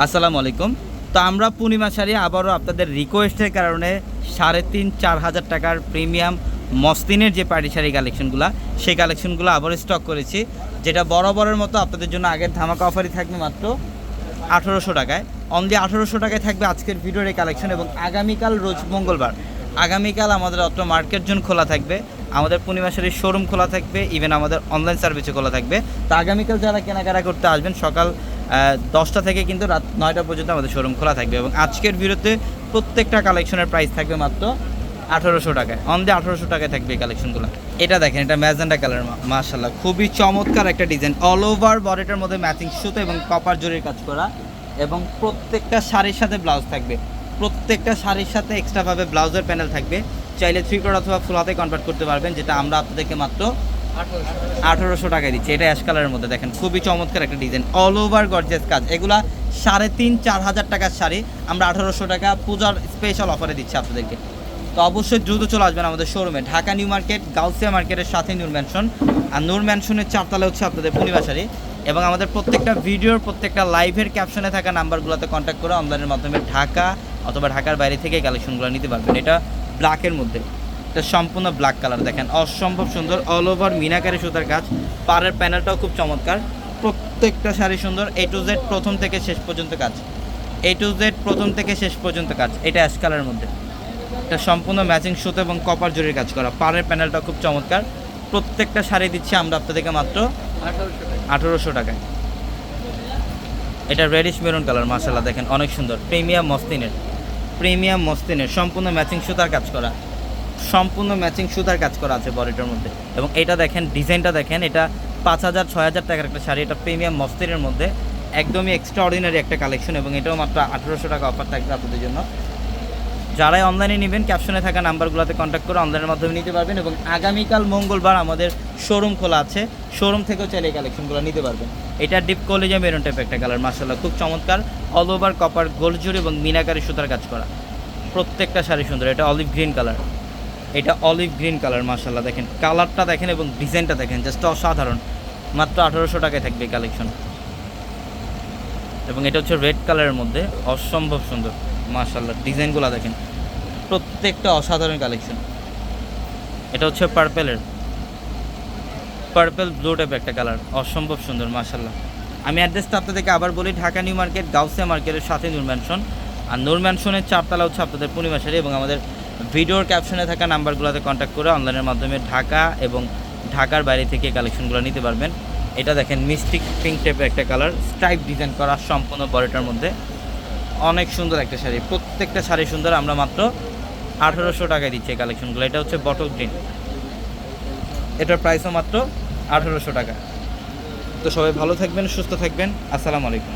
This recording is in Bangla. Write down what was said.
আসসালামু আলাইকুম। তো আমরা পূর্ণিমা শাড়ি আবারও আপনাদের রিকোয়েস্টের কারণে সাড়ে তিন, চার হাজার টাকার প্রিমিয়াম মসলিনের যে পার্টি শাড়ি কালেকশনগুলো সেই কালেকশনগুলো আবারও স্টক করেছি, যেটা বরাবরের মতো আপনাদের জন্য আগের ধামাকা অফারই থাকবে মাত্র আঠেরোশো টাকায়। অনলি আঠেরোশো টাকায় থাকবে আজকের ভিডিওর এই কালেকশন এবং আগামীকাল রোজ মঙ্গলবার। আগামীকাল আমাদের অত মার্কেট জোন খোলা থাকবে। আমাদের পূর্ণিমা শাড়ির শোরুম খোলা থাকবে ইভেন আমাদের অনলাইন সার্ভিসও খোলা থাকবে। তো আগামীকাল যারা কেনাকাটা করতে আসবেন, সকাল দশটা থেকে কিন্তু রাত নয়টা পর্যন্ত আমাদের শোরুম খোলা থাকবে এবং আজকের ভিডিওতে প্রত্যেকটা কালেকশনের প্রাইস থাকবে মাত্র আঠারোশো টাকায়। অনলি আঠারোশো টাকায় থাকবে এই কালেকশনগুলো এটা দেখেন, এটা ম্যাজেন্ডা কালার মাশাল্লাহ খুবই চমৎকার একটা ডিজাইন অল ওভার বডিটার মধ্যে ম্যাচিং সুতো এবং কপার জরির কাজ করা এবং প্রত্যেকটা শাড়ির সাথে ব্লাউজ থাকবে। প্রত্যেকটা শাড়ির সাথে এক্সট্রাভাবে ব্লাউজের প্যানেল থাকবে। চাইলে থ্রি কোড অথবা ফুল হাতে কনভার্ট করতে পারবেন, যেটা আমরা আপনাদেরকে মাত্র আঠারোশো টাকায় দিচ্ছি। এটা অ্যাশ কালারের মধ্যে দেখেন, খুবই চমৎকার একটা ডিজাইন অল ওভার গর্জেস কাজ। এগুলা সাড়ে তিন, চার হাজার টাকার শাড়ি, আমরা আঠারোশো টাকা পূজার স্পেশাল অফারে দিচ্ছি আপনাদেরকে। তো অবশ্যই দ্রুত চলে আসবেন আমাদের শোরুমে ঢাকা নিউ মার্কেট গাউসিয়া মার্কেটের সাথে নূর ম্যানশন আর নূর ম্যানশনের চারতলা হচ্ছে আপনাদের শাড়ি। এবং আমাদের প্রত্যেকটা ভিডিওর প্রত্যেকটা লাইভের ক্যাপশনে থাকা নাম্বারগুলোতে কন্ট্যাক্ট করে অনলাইনের মাধ্যমে ঢাকা অথবা ঢাকার বাইরে থেকে কালেকশনগুলো নিতে পারবেন। এটা ব্ল্যাকের মধ্যে। এটা সম্পূর্ণ ব্ল্যাক কালার, দেখেন। অসম্ভব সুন্দর অল ওভার মিনাকারি সুতার কাজ। পাড়ের প্যানেলটাও খুব চমৎকার। প্রত্যেকটা শাড়ি সুন্দর এ টু জেড প্রথম থেকে শেষ পর্যন্ত কাজ। এ টু জেড প্রথম থেকে শেষ পর্যন্ত কাজ, এটা অ্যাশ কালারের মধ্যে। এটা সম্পূর্ণ ম্যাচিং সুতো এবং কপার জরির কাজ করা। পাড়ের প্যানেলটা খুব চমৎকার। প্রত্যেকটা শাড়ি দিচ্ছি আমরা আপনাদেরকে মাত্র আঠারোশো টাকায়। এটা রেডিশ মেরুন কালার মাসাল্লাহ দেখেন, অনেক সুন্দর। প্রিমিয়াম মস্তিনের। প্রিমিয়াম মস্তিনের সম্পূর্ণ ম্যাচিং সুতার কাজ করা। সম্পূর্ণ ম্যাচিং সুতার কাজ করা আছে বডিটার মধ্যে। এবং এটা দেখেন, ডিজাইনটা দেখেন, এটা পাঁচ হাজার, ছয় হাজার টাকার একটা শাড়ি। এটা প্রিমিয়াম মস্তিনের মধ্যে। একদমই এক্সট্রা অর্ডিনারি একটা কালেকশন এবং এটাও মাত্র আঠেরোশো টাকা অফার থাকবে আপনাদের জন্য। যারাই অনলাইনে নেবেন ক্যাপশনে থাকা নাম্বারগুলোতে কন্ট্যাক্ট করে অনলাইনের মাধ্যমে নিতে পারবেন এবং আগামীকাল মঙ্গলবার আমাদের শোরুম খোলা আছে। শোরুম থেকেও চাইলে এই কালেকশনগুলো নিতে পারবেন। এটা ডিপ কলেজে মেরুন টাইপ একটা কালার মার্শাল্লাহ খুব চমৎকার। অল ওভার কপার গোল্ড জুড়ি এবং মিনাকারি সুতার কাজ করা। প্রত্যেকটা শাড়ি সুন্দর, এটা অলিভ গ্রিন কালার এটা অলিভ গ্রিন কালার মার্শাল্লাহ দেখেন। কালারটা দেখেন এবং ডিজাইনটা দেখেন জাস্ট অসাধারণ। মাত্র আঠারোশো টাকায় থাকবে এই কালেকশন এবং এটা হচ্ছে রেড কালারের মধ্যে, অসম্ভব সুন্দর। মার্শাল্লাহ ডিজাইনগুলো দেখেন। প্রত্যেকটা অসাধারণ কালেকশন এটা হচ্ছে পার্পেলের পার্পেল ব্লু টাইপ একটা কালার অসম্ভব সুন্দর মার্শাল্লাহ আমি অ্যাড্রেসটা আপনাদেরকে আবার বলি, ঢাকা নিউ মার্কেট, গাউসিয়া মার্কেটের সাথে নূর ম্যানশন আর নূর ম্যানশনের চারতলা হচ্ছে আপনাদের পূর্ণিমাশারি এবং আমাদের ভিডিওর ক্যাপশনে থাকা নাম্বারগুলোতে কন্ট্যাক্ট করে অনলাইনের মাধ্যমে ঢাকা এবং ঢাকার বাইরে থেকে কালেকশনগুলো নিতে পারবেন। এটা দেখেন মিস্টিক পিঙ্ক টাইপের একটা কালার স্ট্রাইপ ডিজাইন করা সম্পূর্ণ বডিটার মধ্যে। অনেক সুন্দর একটা শাড়ি। প্রত্যেকটা শাড়ি সুন্দর, আমরা মাত্র আঠারোশো টাকায় দিচ্ছি এই কালেকশনগুলো। এটা হচ্ছে বটল গ্রিন এটার প্রাইসও মাত্র আঠারোশো টাকা। তো সবাই ভালো থাকবেন, সুস্থ থাকবেন। আসসালামু আলাইকুম।